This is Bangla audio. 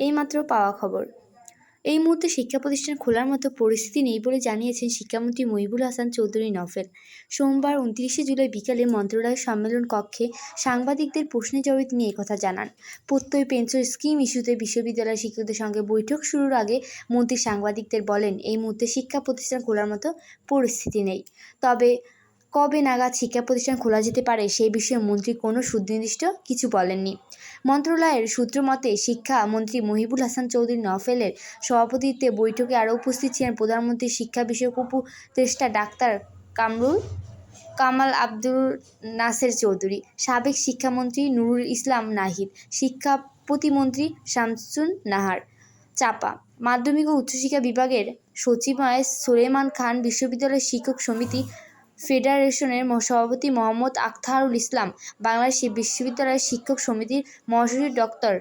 এইমাত্র পাওয়া খবর। এই মুহূর্তে শিক্ষা প্রতিষ্ঠান খোলার মতো পরিস্থিতি নেই বলে জানিয়েছেন শিক্ষামন্ত্রী মহিবুল হাসান চৌধুরী নফেল সোমবার উনত্রিশে জুলাই বিকালে মন্ত্রণালয়ের সম্মেলন কক্ষে সাংবাদিকদের প্রশ্নের জবাবে তিনি একথা জানান। প্রত্যয় পেনশন স্কিম ইস্যুতে বিশ্ববিদ্যালয়ের শিক্ষকদের সঙ্গে বৈঠক শুরুর আগে মন্ত্রী সাংবাদিকদের বলেন, এই মুহূর্তে শিক্ষা প্রতিষ্ঠান খোলার মতো পরিস্থিতি নেই। তবে কবে নাগাদ শিক্ষা প্রতিষ্ঠান খোলা যেতে পারে সেই বিষয়ে মন্ত্রী কোনো সুনির্দিষ্ট কিছু বলেননি। মন্ত্রণালয়ের সূত্র মতে শিক্ষামন্ত্রী মহিবুল হাসান চৌধুরী নফেলের সভাপতিত্বে বৈঠকে আরও উপস্থিত ছিলেন প্রধানমন্ত্রীর শিক্ষা বিষয়ক উপদেষ্টা ডাক্তার কামরুল কামাল আব্দুল নাসের চৌধুরী, সাবেক শিক্ষামন্ত্রী নুরুল ইসলাম নাহিদ, শিক্ষা প্রতিমন্ত্রী শামসুন নাহার চাপা। মাধ্যমিক ও উচ্চশিক্ষা বিভাগের সচিবালয় সুলেমান খান বিশ্ববিদ্যালয় শিক্ষক সমিতি ফেডারেশনের সভাপতি মোহাম্মদ আখতারুল ইসলাম বাংলাদেশ বিশ্ববিদ্যালয় শিক্ষক সমিতির মহাসচিব ডক্টর